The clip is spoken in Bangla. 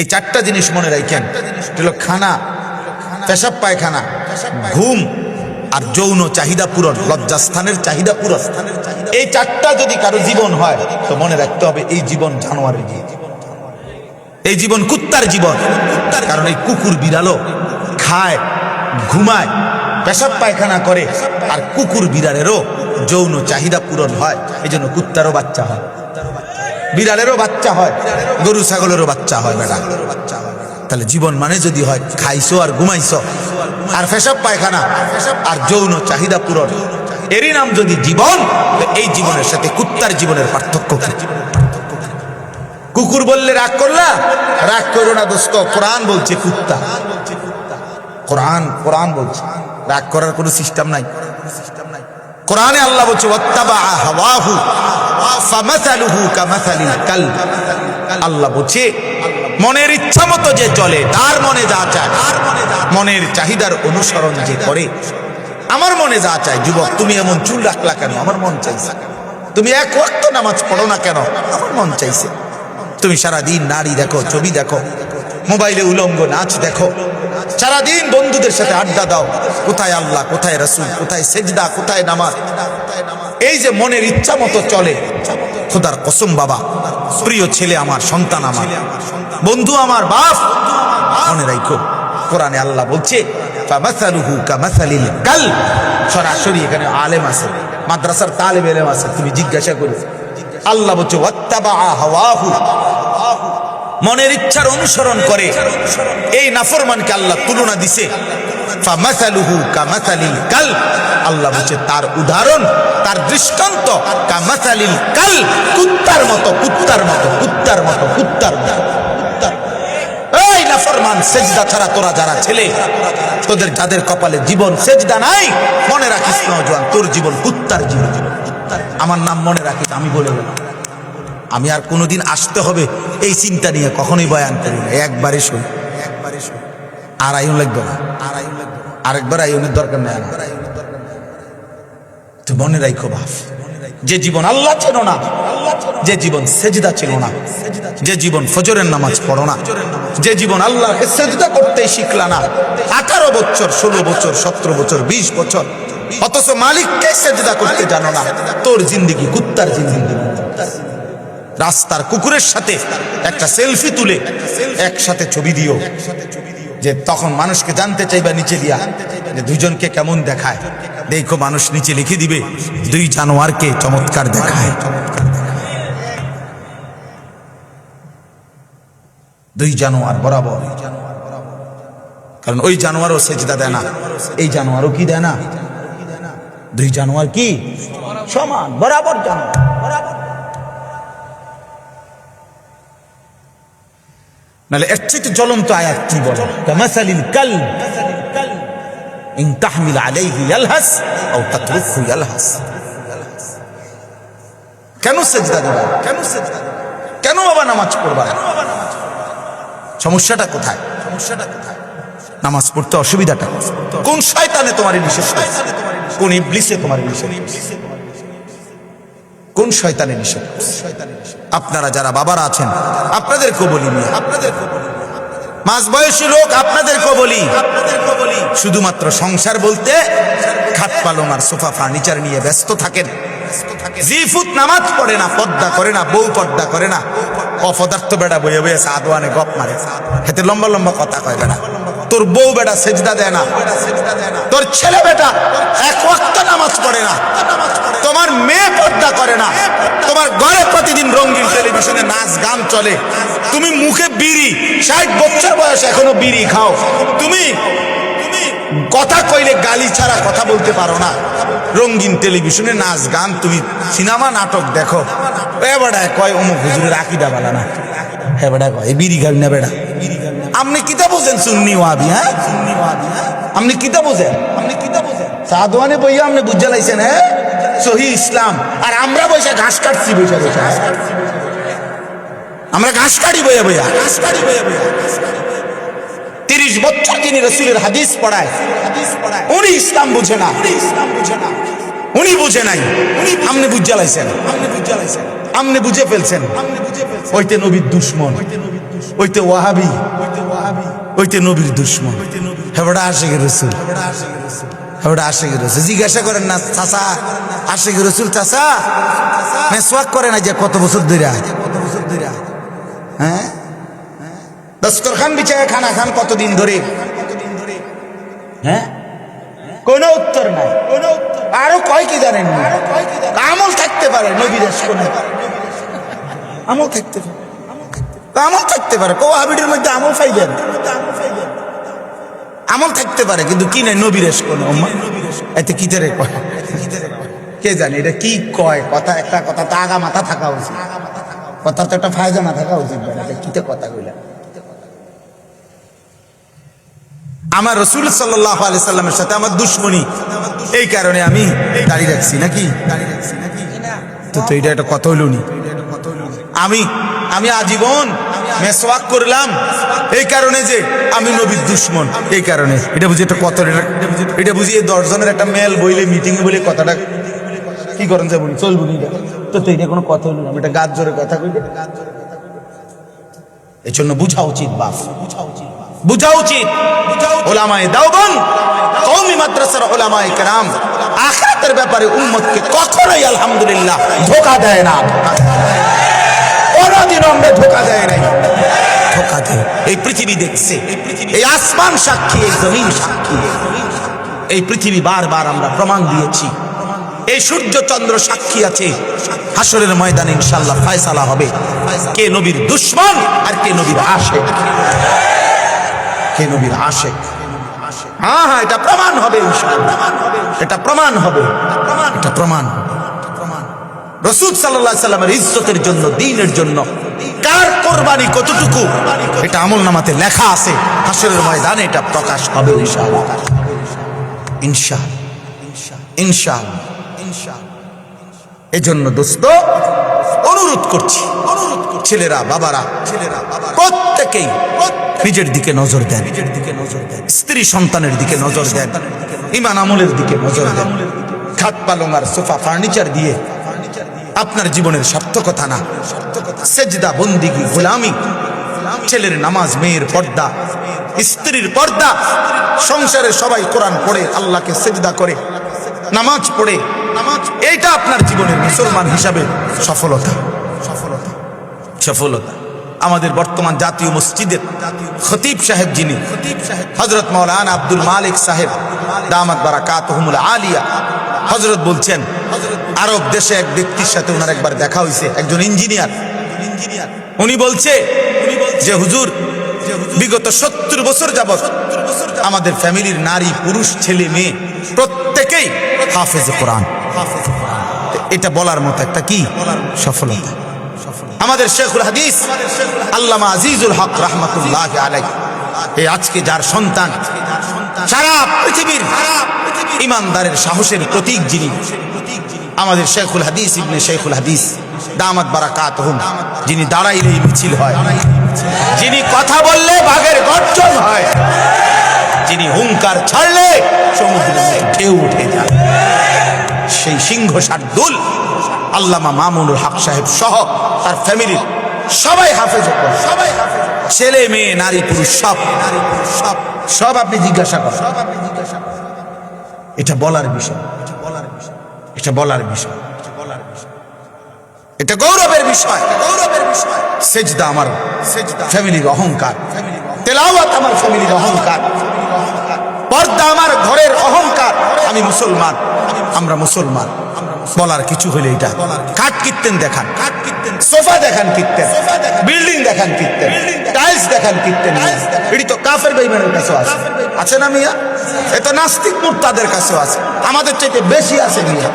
এই চারটা জিনিস মনে রাখেন। খানা, পেশাব পায়খানা, ঘুম আর যৌন চাহিদা পূরণ, লজ্জাস্থানের চাহিদা পূরণ। এই চারটা যদি কারও জীবন হয়, তো মনে রাখতে হবে এই জীবন জানোয়ারের এই জীবন কুত্তার জীবন। কারণ এই কুকুর বিড়ালও খায়, ঘুমায়, পেশাব পায়খানা করে, আর কুকুর বিড়ালেরও যৌন চাহিদা পূরণ হয়। এই জন্য কুত্তারও বাচ্চা হয়। বিড়ালেরও বাচ্চা হয় গরু ছাগলেরও বাচ্চা হয় বেটা। তাহলে জীবন মানে যদি হয় খাইছো আর ঘুমাইছো, আর পেশাব পায়খানা, আর যৌন চাহিদা পূরণ। এরই নাম যদি জীবন এই জীবনের সাথে কুত্তার জীবনের পার্থক্য কুকুর বললে রাগ করলা? রাগ করো না দোস্ত, কোরআন বলছে কুত্তা। কোরআন কোরআন বলছে। রাগ করার কোনো সিস্টেম নাই। কোরআনে আল্লাহ বলছে আল্লাহ বলছে, মনের ইচ্ছা মতো যে চলে তার মনে যা চায়। মনের চাহিদার অনুসরণ যে করে, আমার মনে যা চায়, যুবক, তুমি এমন চুল রাখলা কেন? আমার মন চাইছে। তুমি এক ওয়াক্ত নামাজ পড়ো না কেন? আমার মন চাইছে। তুমি সারাদিন নারী দেখো, ছবি দেখো, মোবাইলে উলঙ্গ নাচ দেখো। সারাদিন বন্ধুদের সাথে আড্ডা দাও। কোথায় আল্লাহ, কোথায় রসুল, কোথায় সেজদা, কোথায় নামাজ? এই যে মনের ইচ্ছা মতো চলে। খোদার কসম বাবা, প্রিয় ছেলে আমার, সন্তান আমার। বন্ধু আমার বাপ, মনে রাখো কোরআনে আল্লাহ বলছে সরাসরি এখানে আলেম আছে, মাদ্রাসার তালেব এলেম আছে, তুমি জিজ্ঞাসা করো। আল্লাহ বলছে মনের ইচ্ছার অনুসরণ করে, এই নাফরমানকে আল্লাহ তুলনা দিছে। আল্লাহ বলছে, তার উদাহরণ, তার দৃষ্টান্ত কুত্তার মতো কুত্তার মতো কুত্তার মতো কুত্তার মতো যাদের কপালে জীবন সেজদা নাই, মনে রাখিস নজওয়ান তোর জীবন কুত্তার জীবন। আমার নাম মনে রাখিস, আমি বলে আমি আর কোনোদিন আসতে হবে এই চিন্তা নিয়ে কখনোই বয়ান করি না। একবারে শুই একবারে আর আইন লাগবে না। আর না। আরেকবার আইনের দরকার নেই আমার। তো মনে রাখো বাপ, যে জীবন আল্লাহ ছিল না, যে জীবন সেজদা ছিল না, যে জীবন ফজরের নামাজ পড়ো না, যে জীবন আল্লাহকে সেজদা করতে শিখলা না, আঠারো বছর, ষোলো বছর, সতেরো বছর, বিশ বছর, অথচ মালিককে সেজদা করতে জানো না, তোর জিন্দিগি কুত্তার জিন্দিগি। রাস্তার কুকুরের সাথে একটা সেলফি তুলে, একসাথে ছবি দিও। যে তখন মানুষকে জানতে চাইবা নিচে দিয়া যে দুইজনকে কেমন দেখায়। দেখো মানুষ নিচে লিখে দিবে, দুই জানোয়ারকে চমৎকার দেখায়। দুই জানোয়ার বরাবর। কারণ ওই জানোয়ারও সেজদা দেয় না। এই জানোয়ারও কি দেয় না? দুই জানোয়ার কি? সমান, বরাবর জানোয়ার। নাহলে এর চাইতে জ্বলন্ত আয়াত কি বলে? কামাসালিল কাল ইন তাহমিল আলাইহি ইয়ালহাস আও ইয়ালহাস। কেন সেজদা কেন সেজদা কেন বাবা নামাজ পড়বা? সমস্যাটা কোথায়? সমস্যাটা কোথায় নামাজ পড়তে অসুবিধাটা কোন শয়তানে তোমার নিষেধ কোন ইবলিসে তোমার? কোন শয়তানে নিষেধ? আপনারা যারা বাবারা আছেন আপনাদেরকেও বলি আপনাদেরকেও বলি মাঝ বয়সী লোক আপনাদেরকেও বলি শুধুমাত্র সংসার বলতে খাট পালং আর সোফা ফার্নিচার নিয়ে ব্যস্ত থাকেন। জি ফুট নামাজ পড়ে না, পদ্মা করে না, বউ পদ্মা করে না। অপদার্থ বেড়া বইয়ে বইয়ে সাদওয়ানে গপ মারে। হেতে লম্বা লম্বা কথা কয় বেড়া। তোর বউ বেটা সেজদা দেয় না। তোর ছেলে বেটা এক ওয়াক্ত নামাজ পড়ে না তোমার মেয়ে পর্দা করে না তোমার ঘরে প্রতিদিন রঙিন টেলিভিশনে নাচ, গান চলে। তুমি মুখে বিড়ি, ষাট বছর বয়স এখনও বিড়ি খাও। তুমি কথা কইলে গালি ছাড়া কথা বলতে পারো না। রঙিন টেলিভিশনে নাচ, গান, তুমি সিনেমা, নাটক দেখো। এ কয় অমুক হুজুরের আকিদা বালা না। হ্যাঁ কয় বিড়ি খাবি না বেড়া। আপনি কিতা বোঝেন সুন্নি ওয়াবি হ্যাঁ? আপনি কিতা বোঝেন আপনি কিতা বোঝেন? সাদওয়ানে বইয়া আপনি বুঝা লাইছেন হ্যাঁ? সহি ইসলাম। আর আমরা বসে ঘাস কাটছি বসে বসে আমরা ঘাস কাটি বইয়া বইয়া ঘাস কাটি বইয়া বইয়া তিরিশ বছর যিনি রসুলের হাদিস পড়ায়। উনি ইসলাম বুঝে না। উনি বুঝে নাই। উনি আপনি বুঝা লাইছেন। আপনি বুঝা লাইছেন। আপনি বুঝে ফেলছেন। ওইতে নবীর দুশ্মন। ওইতে ওয়াহাবি। ওইতে নবীর দুশ্মন। হেবড়া আশেখ রসুল। হেবড়া আশেখ রসুল। জিজ্ঞাসা করেন না রসুল মেসওয়াক করে না যে কত বছর ধরে কত বছর ধরে হ্যাঁ বিছায় খানা খান কতদিন ধরে? হ্যাঁ? কোন উত্তর নাই। আরও কয় কি? আমল থাকতে পারে নবীর কোন আমল থাকতে পারে। আমল থাকতে পারে। মধ্যে আমল পাইবেন আমল থাকতে পারে, কিন্তু কি নাই? নবীর কোন এতে কি তারে কয়? কে জানে, এটা কি কয়? কথা, একটা কথা তো আগা মাথা থাকা উচিত। কথা তো একটা ফায়জানা থাকা উচিত কিতে কথা কইলা? আমার রসুল সাল্লাহ আলি সাল্লামের সাথে আমার দুশ্মনী, এই কারণে আমি দাঁড়িয়ে রাখছি, নাকি? তো তো এটা একটা কথা হইল নি। আমি আমি আজীবন মেসওয়াক করলাম। এই কারণে যে আমি নবীর দুশ্মন। এই কারণে। এটা বুঝি একটা কথা, এটা- বুঝি এই দশজনের একটা মেল বইলে মিটিং বলে কথাটা কি করেন যাব চলবো নি এটা? তো তো এটা কোনো কথা হইল না। এটা গাছ জোরে কথা কই এই জন্য বুঝা উচিত, বাপ। বুঝা উচিত। বুঝা উচিত ওলামায়ে দাওবন কওমি মাদ্রাসার ওলামায়ে কেরাম। আখিরাতের ব্যাপারে উম্মতকে কখনোই আলহামদুলিল্লাহ ধোকা দেয় না। কোনদিন আমরা ধোকা দেয় নাই। দেয় এই পৃথিবী দেখছে। এই আসমান সাক্ষী, এই জমিন সাক্ষী। এই পৃথিবী বারবার আমরা প্রমাণ দিয়েছি। এই সূর্য চন্দ্র সাক্ষী আছে। হাসরের ময়দানে ইনশাল্লাহ ফয়সালা হবে। কে নবীর দুশ্মন আর কে নবীর আশেক। কে নবীর আশেক। হ্যাঁ হ্যাঁ এটা প্রমাণ হবে এটা প্রমাণ হবে। এটা প্রমাণ রসুদ সাল্লাহ সাল্লামের ইজ্জতের জন্য, দিনের জন্য কার কোরবানি কতটুকু? এটা আমল নামাতে লেখা আছে। হাসরের ময়দানে এটা প্রকাশ হবে ইনশাআল্লাহ। ইনশাআল্লাহ। ইনশাআল্লাহ। ইনশাআল্লাহ এজন্য দোস্ত, অনুরোধ করছি। অনুরোধ ছেলেরা, বাবারা ছেলেরা বাবারা প্রত্যেকেই নিজের দিকে নজর দেন। নিজের দিকে নজর দেন স্ত্রী সন্তানের দিকে নজর দেন। ইমান আমলের দিকে নজর দেন। খাট পালং আর সোফা ফার্নিচার দিয়ে আপনার জীবনের সার্থকতা না। সেজদা বন্দিগি গোলামি, ছেলের নামাজ, মেয়ের পর্দা, স্ত্রীর পর্দা, সংসারে সবাই কোরআন পড়ে, আল্লাহকে সেজদা করে, নামাজ পড়ে নামাজ এইটা আপনার জীবনের মুসলমান হিসাবে সফলতা। সফলতা। সফলতা আমাদের বর্তমান জাতীয় মসজিদের খতিব সাহেব যিনি হজরত মৌলানা আব্দুল মালিক সাহেব, দামাত বারাকাত আলিয়া হজরত বলছেন আরব দেশে এক ব্যক্তির সাথে ওনার একবার দেখা হয়েছে, একজন ইঞ্জিনিয়ার। ইঞ্জিনিয়ার উনি বলছে যে, হুজুর, বিগত সত্তর বছর যাবৎ আমাদের ফ্যামিলির নারী, পুরুষ, ছেলে, মেয়ে প্রত্যেকেই হাফেজ কোরআন। এটা বলার মতো একটা কি? সফলতা। আমাদের শেখুল হাদিস, আল্লামা আজিজুল হক রহমতুল্লাহ আলাই এই আজকে যার সন্তান, সারা পৃথিবীর ইমানদারের সাহসের প্রতীক যিনি আমাদের শেখুল হাদিস, ইবনে শেখুল হাদিস, দামাত বারাকাত হুম যিনি দাঁড়াইলেই মিছিল হয়। যিনি কথা বললে বাঘের গর্জন হয়। যিনি হুঙ্কার ছাড়লে সমুদ্রের ঢেউ উঠে যায়। সেই সিংহ শার্দুল, আল্লামা মামুনুল হক সাহেব সহ তার ফ্যামিলির সবাই হাফেজ। সবাই ছেলে, মেয়ে, নারী, পুরুষ, সব। নারী পুরুষ সব সব আপনি জিজ্ঞাসা করেন সব আপনি জিজ্ঞাসা করেন। এটা বলার বিষয়। এটা বলার বিষয়। এটা গৌরবের বিষয়। গৌরবের বিষয় সেজদা আমার ফ্যামিলির অহংকার। তেলাওয়াত আমার ফ্যামিলির অহংকার। পর্দা আমার ঘরের অহংকার। আমি মুসলমান। আমরা মুসলমান। বলার কিছু হলে এটা। কাঠ কিনতেন দেখান। সোফা দেখান কিনতেন বিল্ডিং দেখান কিনতেন টাইলস দেখান কিনতেন এটি তো কাফের বেইমানের কাছেও আছে। আছে না মিয়া? এটা নাস্তিক মুরতাদের কাছেও আছে। আমাদের চাইতে বেশি আছে মিয়া।